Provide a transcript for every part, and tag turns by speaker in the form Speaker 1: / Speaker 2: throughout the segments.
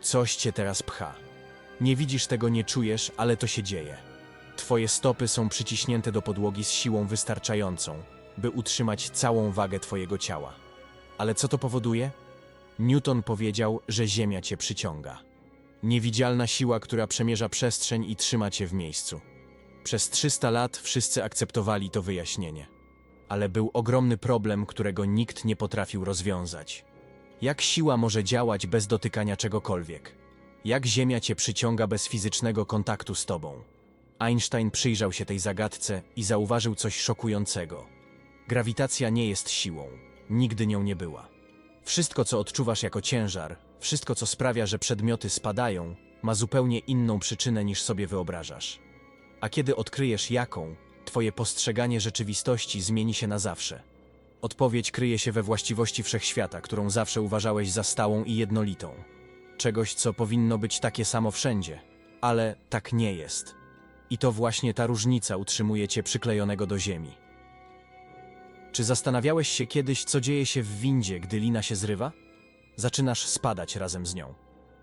Speaker 1: Coś cię teraz pcha. Nie widzisz tego, nie czujesz, ale to się dzieje. Twoje stopy są przyciśnięte do podłogi z siłą wystarczającą, by utrzymać całą wagę twojego ciała. Ale co to powoduje? Newton powiedział, że Ziemia cię przyciąga. Niewidzialna siła, która przemierza przestrzeń i trzyma cię w miejscu. Przez 300 lat wszyscy akceptowali to wyjaśnienie. Ale był ogromny problem, którego nikt nie potrafił rozwiązać. Jak siła może działać bez dotykania czegokolwiek? Jak Ziemia cię przyciąga bez fizycznego kontaktu z tobą? Einstein przyjrzał się tej zagadce i zauważył coś szokującego. Grawitacja nie jest siłą, nigdy nią nie była. Wszystko, co odczuwasz jako ciężar, wszystko, co sprawia, że przedmioty spadają, ma zupełnie inną przyczynę niż sobie wyobrażasz. A kiedy odkryjesz jaką, twoje postrzeganie rzeczywistości zmieni się na zawsze. Odpowiedź kryje się we właściwości wszechświata, którą zawsze uważałeś za stałą i jednolitą. Czegoś, co powinno być takie samo wszędzie, ale tak nie jest. I to właśnie ta różnica utrzymuje cię przyklejonego do ziemi. Czy zastanawiałeś się kiedyś, co dzieje się w windzie, gdy lina się zrywa? Zaczynasz spadać razem z nią.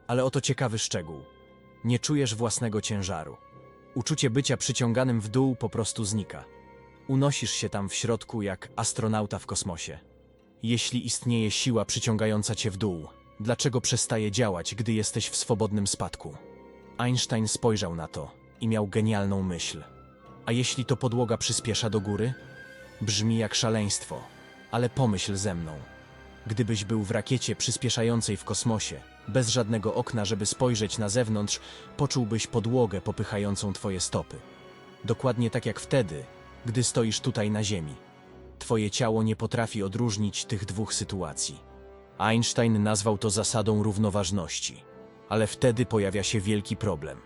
Speaker 1: Ale oto ciekawy szczegół. Nie czujesz własnego ciężaru. Uczucie bycia przyciąganym w dół po prostu znika. Unosisz się tam w środku jak astronauta w kosmosie. Jeśli istnieje siła przyciągająca cię w dół, dlaczego przestaje działać, gdy jesteś w swobodnym spadku? Einstein spojrzał na to i miał genialną myśl. A jeśli to podłoga przyspiesza do góry? Brzmi jak szaleństwo, ale pomyśl ze mną. Gdybyś był w rakiecie przyspieszającej w kosmosie, bez żadnego okna, żeby spojrzeć na zewnątrz, poczułbyś podłogę popychającą twoje stopy. Dokładnie tak jak wtedy, gdy stoisz tutaj na Ziemi. Twoje ciało nie potrafi odróżnić tych dwóch sytuacji. Einstein nazwał to zasadą równoważności. Ale wtedy pojawia się wielki problem.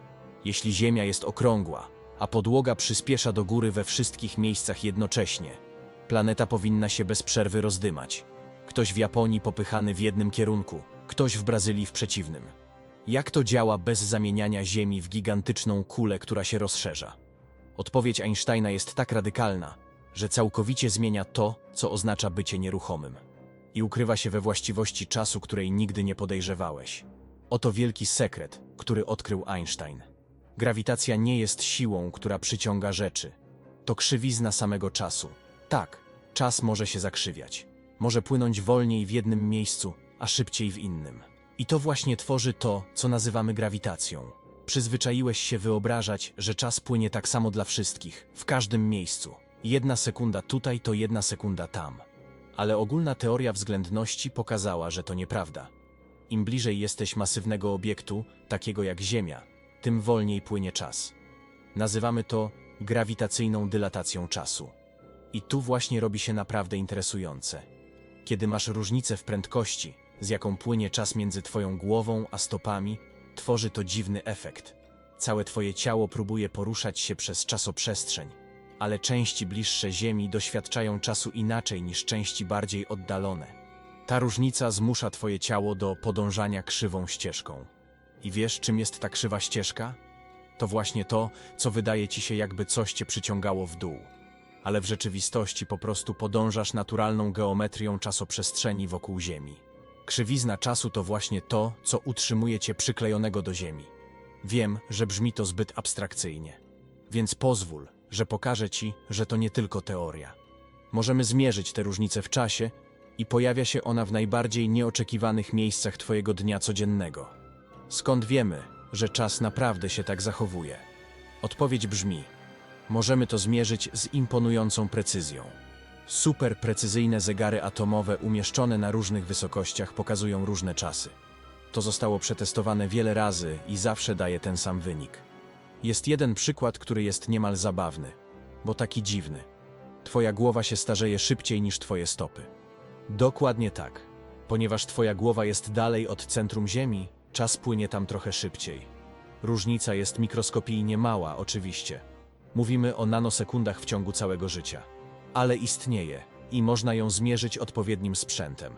Speaker 1: Jeśli Ziemia jest okrągła, a podłoga przyspiesza do góry we wszystkich miejscach jednocześnie, planeta powinna się bez przerwy rozdymać. Ktoś w Japonii popychany w jednym kierunku, ktoś w Brazylii w przeciwnym. Jak to działa bez zamieniania Ziemi w gigantyczną kulę, która się rozszerza? Odpowiedź Einsteina jest tak radykalna, że całkowicie zmienia to, co oznacza bycie nieruchomym. I ukrywa się we właściwości czasu, której nigdy nie podejrzewałeś. Oto wielki sekret, który odkrył Einstein. Grawitacja nie jest siłą, która przyciąga rzeczy. To krzywizna samego czasu. Tak, czas może się zakrzywiać. Może płynąć wolniej w jednym miejscu, a szybciej w innym. I to właśnie tworzy to, co nazywamy grawitacją. Przyzwyczaiłeś się wyobrażać, że czas płynie tak samo dla wszystkich, w każdym miejscu. Jedna sekunda tutaj to jedna sekunda tam. Ale ogólna teoria względności pokazała, że to nieprawda. Im bliżej jesteś masywnego obiektu, takiego jak Ziemia, tym wolniej płynie czas. Nazywamy to grawitacyjną dylatacją czasu. I tu właśnie robi się naprawdę interesujące. Kiedy masz różnicę w prędkości, z jaką płynie czas między twoją głową a stopami, tworzy to dziwny efekt. Całe twoje ciało próbuje poruszać się przez czasoprzestrzeń, ale części bliższe Ziemi doświadczają czasu inaczej niż części bardziej oddalone. Ta różnica zmusza twoje ciało do podążania krzywą ścieżką. I wiesz, czym jest ta krzywa ścieżka? To właśnie to, co wydaje ci się, jakby coś cię przyciągało w dół. Ale w rzeczywistości po prostu podążasz naturalną geometrią czasoprzestrzeni wokół Ziemi. Krzywizna czasu to właśnie to, co utrzymuje cię przyklejonego do Ziemi. Wiem, że brzmi to zbyt abstrakcyjnie. Więc pozwól, że pokażę ci, że to nie tylko teoria. Możemy zmierzyć tę różnicę w czasie i pojawia się ona w najbardziej nieoczekiwanych miejscach twojego dnia codziennego. Skąd wiemy, że czas naprawdę się tak zachowuje? Odpowiedź brzmi: możemy to zmierzyć z imponującą precyzją. Super precyzyjne zegary atomowe umieszczone na różnych wysokościach pokazują różne czasy. To zostało przetestowane wiele razy i zawsze daje ten sam wynik. Jest jeden przykład, który jest niemal zabawny, bo taki dziwny. Twoja głowa się starzeje szybciej niż twoje stopy. Dokładnie tak. Ponieważ twoja głowa jest dalej od centrum Ziemi, czas płynie tam trochę szybciej. Różnica jest mikroskopijnie mała, oczywiście. Mówimy o nanosekundach w ciągu całego życia. Ale istnieje i można ją zmierzyć odpowiednim sprzętem.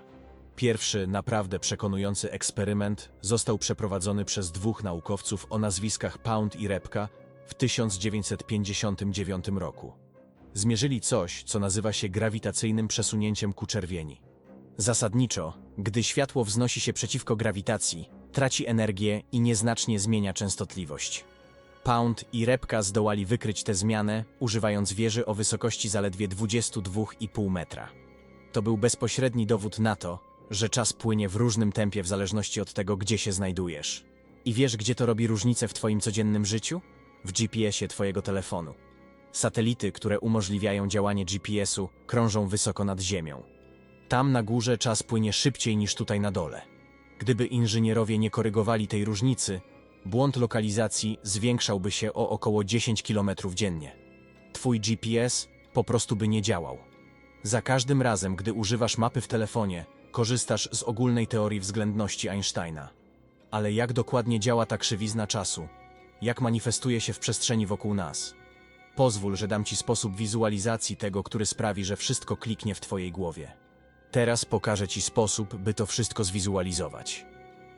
Speaker 1: Pierwszy, naprawdę przekonujący eksperyment został przeprowadzony przez dwóch naukowców o nazwiskach Pound i Repka w 1959 roku. Zmierzyli coś, co nazywa się grawitacyjnym przesunięciem ku czerwieni. Zasadniczo, gdy światło wznosi się przeciwko grawitacji, traci energię i nieznacznie zmienia częstotliwość. Pound i Repka zdołali wykryć tę zmianę, używając wieży o wysokości zaledwie 22,5 metra. To był bezpośredni dowód na to, że czas płynie w różnym tempie w zależności od tego, gdzie się znajdujesz. I wiesz, gdzie to robi różnicę w Twoim codziennym życiu? W GPS-ie Twojego telefonu. Satelity, które umożliwiają działanie GPS-u, krążą wysoko nad Ziemią. Tam na górze czas płynie szybciej niż tutaj na dole. Gdyby inżynierowie nie korygowali tej różnicy, błąd lokalizacji zwiększałby się o około 10 km dziennie. Twój GPS po prostu by nie działał. Za każdym razem, gdy używasz mapy w telefonie, korzystasz z ogólnej teorii względności Einsteina. Ale jak dokładnie działa ta krzywizna czasu? Jak manifestuje się w przestrzeni wokół nas? Pozwól, że dam Ci sposób wizualizacji tego, który sprawi, że wszystko kliknie w Twojej głowie. Teraz pokażę Ci sposób, by to wszystko zwizualizować.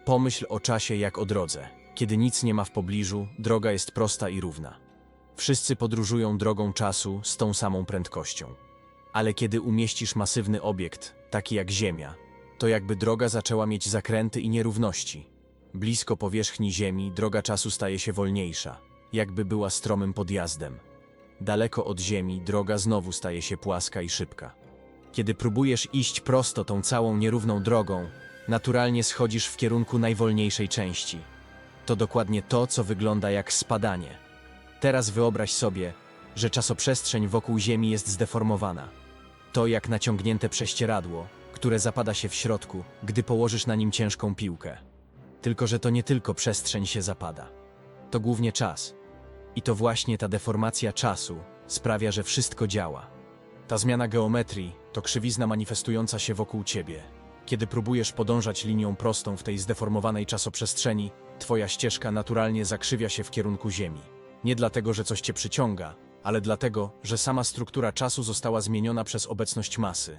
Speaker 1: Pomyśl o czasie jak o drodze. Kiedy nic nie ma w pobliżu, droga jest prosta i równa. Wszyscy podróżują drogą czasu z tą samą prędkością. Ale kiedy umieścisz masywny obiekt, taki jak Ziemia, to jakby droga zaczęła mieć zakręty i nierówności. Blisko powierzchni Ziemi droga czasu staje się wolniejsza, jakby była stromym podjazdem. Daleko od Ziemi droga znowu staje się płaska i szybka. Kiedy próbujesz iść prosto tą całą nierówną drogą, naturalnie schodzisz w kierunku najwolniejszej części. To dokładnie to, co wygląda jak spadanie. Teraz wyobraź sobie, że czasoprzestrzeń wokół Ziemi jest zdeformowana. To jak naciągnięte prześcieradło, które zapada się w środku, gdy położysz na nim ciężką piłkę. Tylko, że to nie tylko przestrzeń się zapada. To głównie czas. I to właśnie ta deformacja czasu sprawia, że wszystko działa. Ta zmiana geometrii to krzywizna manifestująca się wokół ciebie. Kiedy próbujesz podążać linią prostą w tej zdeformowanej czasoprzestrzeni, twoja ścieżka naturalnie zakrzywia się w kierunku Ziemi. Nie dlatego, że coś cię przyciąga, ale dlatego, że sama struktura czasu została zmieniona przez obecność masy.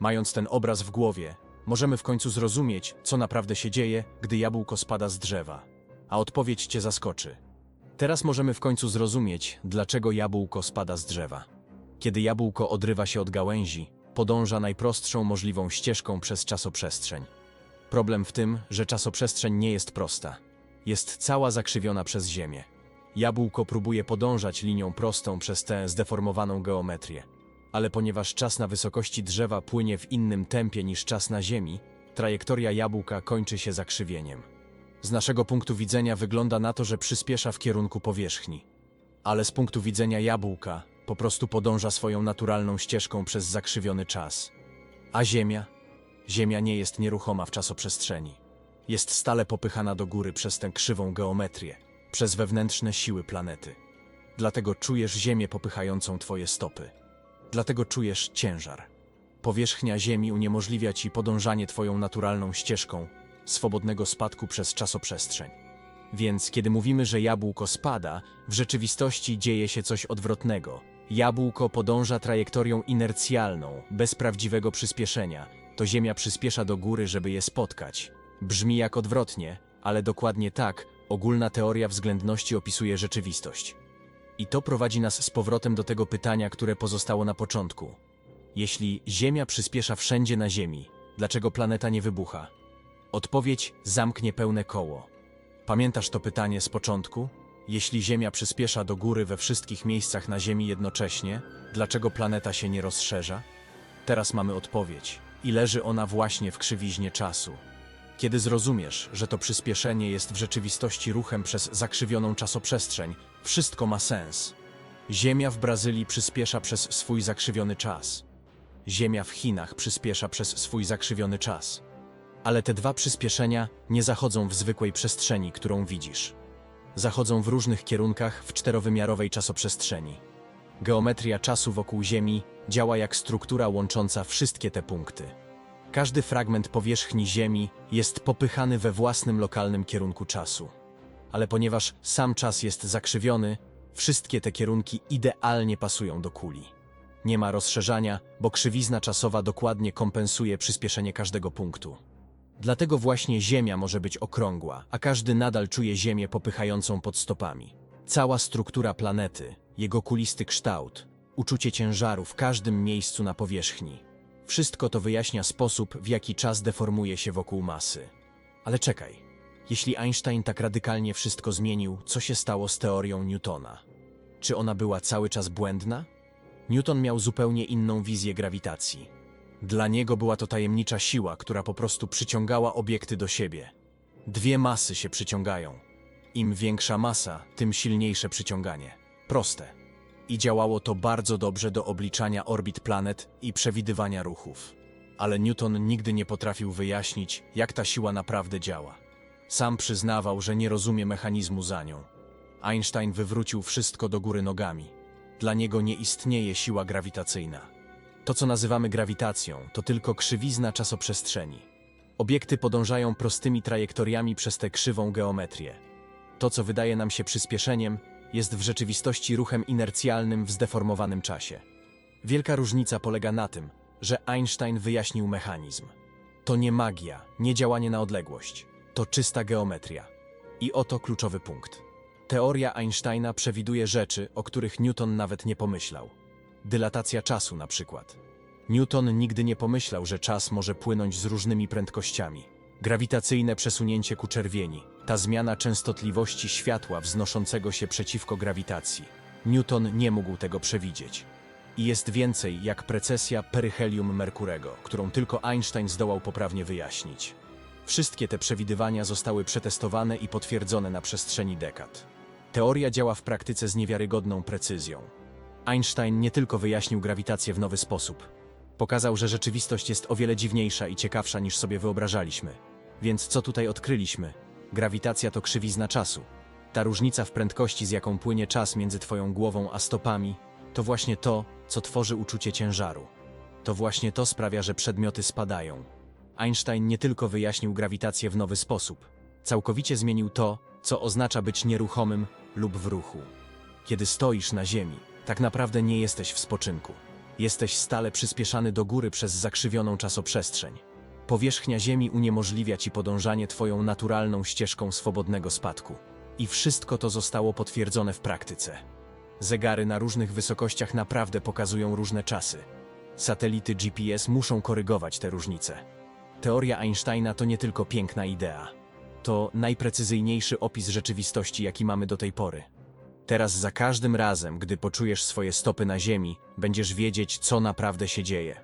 Speaker 1: Mając ten obraz w głowie, możemy w końcu zrozumieć, co naprawdę się dzieje, gdy jabłko spada z drzewa. A odpowiedź cię zaskoczy. Teraz możemy w końcu zrozumieć, dlaczego jabłko spada z drzewa. Kiedy jabłko odrywa się od gałęzi, podąża najprostszą możliwą ścieżką przez czasoprzestrzeń. Problem w tym, że czasoprzestrzeń nie jest prosta. Jest cała zakrzywiona przez Ziemię. Jabłko próbuje podążać linią prostą przez tę zdeformowaną geometrię. Ale ponieważ czas na wysokości drzewa płynie w innym tempie niż czas na Ziemi, trajektoria jabłka kończy się zakrzywieniem. Z naszego punktu widzenia wygląda na to, że przyspiesza w kierunku powierzchni. Ale z punktu widzenia jabłka po prostu podąża swoją naturalną ścieżką przez zakrzywiony czas. A Ziemia? Ziemia nie jest nieruchoma w czasoprzestrzeni. Jest stale popychana do góry przez tę krzywą geometrię, przez wewnętrzne siły planety. Dlatego czujesz Ziemię popychającą twoje stopy. Dlatego czujesz ciężar. Powierzchnia Ziemi uniemożliwia ci podążanie twoją naturalną ścieżką swobodnego spadku przez czasoprzestrzeń. Więc kiedy mówimy, że jabłko spada, w rzeczywistości dzieje się coś odwrotnego. Jabłko podąża trajektorią inercjalną, bez prawdziwego przyspieszenia. To Ziemia przyspiesza do góry, żeby je spotkać. Brzmi jak odwrotnie, ale dokładnie tak ogólna teoria względności opisuje rzeczywistość. I to prowadzi nas z powrotem do tego pytania, które pozostało na początku. Jeśli Ziemia przyspiesza wszędzie na Ziemi, dlaczego planeta nie wybucha? Odpowiedź zamknie pełne koło. Pamiętasz to pytanie z początku? Jeśli Ziemia przyspiesza do góry we wszystkich miejscach na Ziemi jednocześnie, dlaczego planeta się nie rozszerza? Teraz mamy odpowiedź i leży ona właśnie w krzywiźnie czasu. Kiedy zrozumiesz, że to przyspieszenie jest w rzeczywistości ruchem przez zakrzywioną czasoprzestrzeń, wszystko ma sens. Ziemia w Brazylii przyspiesza przez swój zakrzywiony czas. Ziemia w Chinach przyspiesza przez swój zakrzywiony czas. Ale te dwa przyspieszenia nie zachodzą w zwykłej przestrzeni, którą widzisz. Zachodzą w różnych kierunkach w czterowymiarowej czasoprzestrzeni. Geometria czasu wokół Ziemi działa jak struktura łącząca wszystkie te punkty. Każdy fragment powierzchni Ziemi jest popychany we własnym lokalnym kierunku czasu. Ale ponieważ sam czas jest zakrzywiony, wszystkie te kierunki idealnie pasują do kuli. Nie ma rozszerzania, bo krzywizna czasowa dokładnie kompensuje przyspieszenie każdego punktu. Dlatego właśnie Ziemia może być okrągła, a każdy nadal czuje Ziemię popychającą pod stopami. Cała struktura planety, jego kulisty kształt, uczucie ciężaru w każdym miejscu na powierzchni. Wszystko to wyjaśnia sposób, w jaki czas deformuje się wokół masy. Ale czekaj, Jeśli Einstein tak radykalnie wszystko zmienił, co się stało z teorią Newtona? Czy ona była cały czas błędna? Newton miał zupełnie inną wizję grawitacji. Dla niego była to tajemnicza siła, która po prostu przyciągała obiekty do siebie. Dwie masy się przyciągają. Im większa masa, tym silniejsze przyciąganie. Proste. I działało to bardzo dobrze do obliczania orbit planet i przewidywania ruchów. Ale Newton nigdy nie potrafił wyjaśnić, jak ta siła naprawdę działa. Sam przyznawał, że nie rozumie mechanizmu za nią. Einstein wywrócił wszystko do góry nogami. Dla niego nie istnieje siła grawitacyjna. To, co nazywamy grawitacją, to tylko krzywizna czasoprzestrzeni. Obiekty podążają prostymi trajektoriami przez tę krzywą geometrię. To, co wydaje nam się przyspieszeniem, jest w rzeczywistości ruchem inercjalnym w zdeformowanym czasie. Wielka różnica polega na tym, że Einstein wyjaśnił mechanizm. To nie magia, nie działanie na odległość. To czysta geometria. I oto kluczowy punkt. Teoria Einsteina przewiduje rzeczy, o których Newton nawet nie pomyślał. Dylatacja czasu na przykład. Newton nigdy nie pomyślał, że czas może płynąć z różnymi prędkościami. Grawitacyjne przesunięcie ku czerwieni, ta zmiana częstotliwości światła wznoszącego się przeciwko grawitacji. Newton nie mógł tego przewidzieć. I jest więcej jak precesja peryhelium Merkurego, którą tylko Einstein zdołał poprawnie wyjaśnić. Wszystkie te przewidywania zostały przetestowane i potwierdzone na przestrzeni dekad. Teoria działa w praktyce z niewiarygodną precyzją. Einstein nie tylko wyjaśnił grawitację w nowy sposób, pokazał, że rzeczywistość jest o wiele dziwniejsza i ciekawsza niż sobie wyobrażaliśmy. Więc co tutaj odkryliśmy? Grawitacja to krzywizna czasu. Ta różnica w prędkości, z jaką płynie czas między Twoją głową a stopami, to właśnie to, co tworzy uczucie ciężaru. To właśnie to sprawia, że przedmioty spadają. Einstein nie tylko wyjaśnił grawitację w nowy sposób, całkowicie zmienił to, co oznacza być nieruchomym lub w ruchu. Kiedy stoisz na ziemi, tak naprawdę nie jesteś w spoczynku. Jesteś stale przyspieszany do góry przez zakrzywioną czasoprzestrzeń. Powierzchnia Ziemi uniemożliwia ci podążanie twoją naturalną ścieżką swobodnego spadku. I wszystko to zostało potwierdzone w praktyce. Zegary na różnych wysokościach naprawdę pokazują różne czasy. Satelity GPS muszą korygować te różnice. Teoria Einsteina to nie tylko piękna idea. To najprecyzyjniejszy opis rzeczywistości, jaki mamy do tej pory. Teraz za każdym razem, gdy poczujesz swoje stopy na Ziemi, będziesz wiedzieć, co naprawdę się dzieje.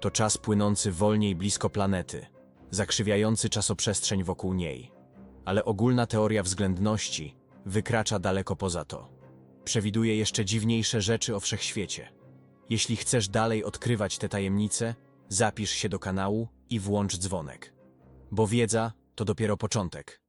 Speaker 1: To czas płynący wolniej blisko planety, zakrzywiający czasoprzestrzeń wokół niej. Ale ogólna teoria względności wykracza daleko poza to. Przewiduje jeszcze dziwniejsze rzeczy o wszechświecie. Jeśli chcesz dalej odkrywać te tajemnice, zapisz się do kanału i włącz dzwonek. Bo wiedza to dopiero początek.